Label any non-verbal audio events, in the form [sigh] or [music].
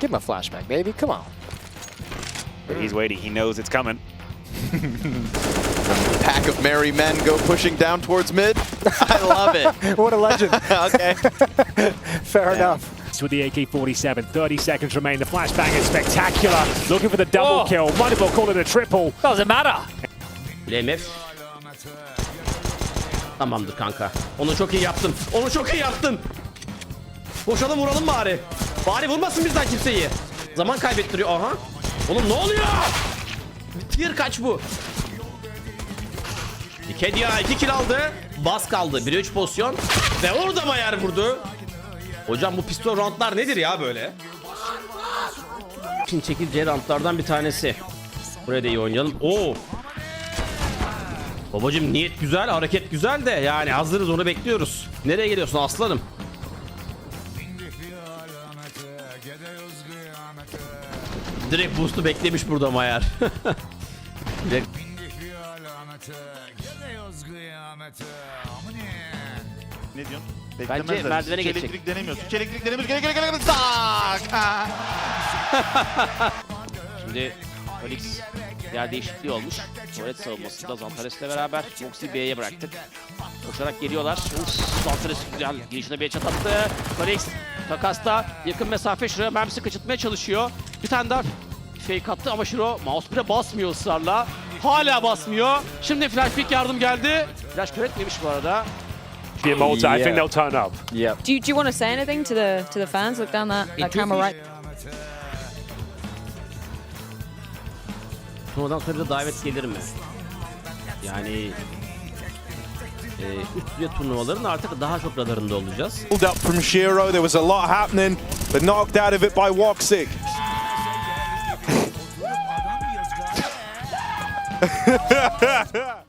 Give him a flashback, baby. Come on. He's waiting. He knows it's coming. [laughs] Pack of merry men go pushing down towards mid. I love it. [laughs] what a legend. [laughs] okay. Fair enough. with the AK-47. 30 seconds remain. The flashbang is spectacular. Looking for the double Oh. kill. Might as well call it a triple. Doesn't matter. LMF. Tamamdır kanka. Onu çok iyi yaptın. Onu çok iyi yaptın. Koşalım vuralım bari. Bari vurmasın bizden kimseyi. Zaman kaybettiriyor. Aha. Oğlum ne oluyor? Tier kaç bu? Kedia 2 kill aldı. Bas kaldı. 1'e 3 pozisyon. Ve orada Mayer vurdu. Hocam bu pistol roundlar nedir ya böyle? Şimdi çekileceği roundlardan bir tanesi. Buraya da iyi oynayalım. Oo. Babacım niyet güzel, hareket güzel de yani hazırız onu bekliyoruz. Nereye geliyorsun aslanım? Direkt boost'u beklemiş burada Mayer. [laughs] Direkt Ne diyorsun? Bence Beklemezler. merdivene Hiç geçecek. Elektrik denemiyorsun. Hiç elektrik denemiyorsun. Gel gel gel gel. Tak! [laughs] Şimdi Felix yer değişikliği olmuş. Tuvalet savunmasında Zantares'le beraber Moxie B'ye bıraktık. Koşarak geliyorlar. Uf, Zantares güzel girişine bir çat attı. Takasta yakın mesafe Şiro'ya mermisi kaçırtmaya çalışıyor. Bir tane daha fake attı ama Şiro mouse bire basmıyor ısrarla. Hala basmıyor. Şimdi flash pick yardım geldi. Flash kör etmemiş bu arada. Be a multi. I Yeah. think they'll turn up. Yep. Do you, do you want to say anything to the to the fans? Look down that, that camera right. Turnuvadan sonra bir de davet gelir mi? Yani e, turnuvaların artık daha çok radarında olacağız. Up from Shiro. There was a lot happening, but knocked out of it by Woxic. [laughs]